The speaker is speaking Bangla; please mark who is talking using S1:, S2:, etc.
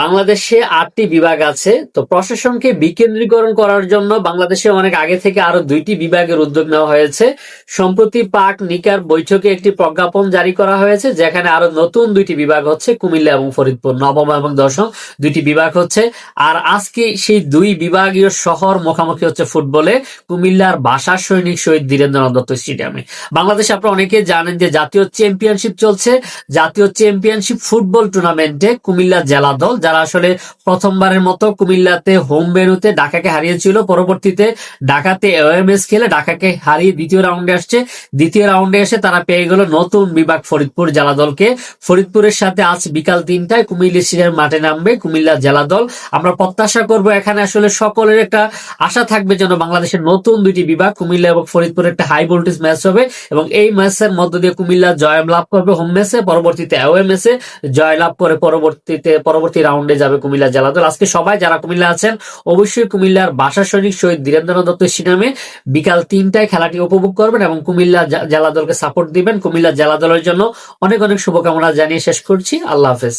S1: বাংলাদেশে আটটি বিভাগ আছে। তো প্রশাসনকে বিকেন্দ্রীকরণ করার জন্য বাংলাদেশে অনেক আগে থেকে আরও দুইটি বিভাগের উদ্যোগ নেওয়া হয়েছে। সম্প্রতি পাক নিকার বৈঠকে একটি প্রজ্ঞাপন জারি করা হয়েছে, যেখানে আরও নতুন দুইটি বিভাগ হচ্ছে কুমিল্লা এবং ফরিদপুর। নবম এবং দশম দুইটি বিভাগ হচ্ছে। আর আজকে সেই দুই বিভাগীয় শহর মুখোমুখি হচ্ছে ফুটবলে, কুমিল্লার বাসা সৈনিক শহীদ ধীরেন্দ্রনাথ দত্ত স্টেডিয়ামে। বাংলাদেশে আপনারা অনেকে জানেন যে জাতীয় চ্যাম্পিয়নশিপ চলছে। জাতীয় চ্যাম্পিয়নশিপ ফুটবল টুর্নামেন্টে কুমিল্লা জেলা দল যারা আসলে প্রথমবারের মতো কুমিল্লাতে হোম ভেন্যুতে ঢাকাকে হারিয়েছিল, পরবর্তীতে ঢাকাতে ওএমএস খেলে ঢাকাকে হারিয়ে দ্বিতীয় রাউন্ডে আসছে। দ্বিতীয় রাউন্ডে এসে তারা পেয়ে গেল নতুন বিভাগ ফরিদপুর জেলা দলকে। ফরিদপুরের সাথে আজ বিকাল তিনটায় কুমিল্লা সিনের মাঠে নামবে কুমিল্লা জেলা দল। আমরা প্রত্যাশা করব এখানে আসলে সকলের একটা আশা থাকবে যেন বাংলাদেশের নতুন দুইটি বিভাগ, কুমিল্লা এবং ফরিদপুর একটা হাই ভোল্টেজ ম্যাচ হবে এবং এই ম্যাচের মধ্য দিয়ে কুমিল্লা জয় লাভ করবে হোম ম্যাচে পরবর্তীতে অ্যাওয়ে ম্যাচে জয় লাভ করে পরবর্তীতে, পরবর্তী রাউন্ডে যাবে কুমিল্লা জেলা দল আজকে সবাই যারা কুমিল্লা আছেন, অবশ্যই কুমিল্লার বাসা সৈনিক শহীদ ধীরেন্দ্রনাথ দত্ত সিনামে বিকাল তিনটায় খেলাটি উপভোগ করবেন এবং কুমিল্লা জেলা দলকে সাপোর্ট দিবেন। কুমিল্লা জেলা দলের জন্য অনেক অনেক শুভকামনা জানিয়ে শেষ করছি। আল্লাহ হাফেজ।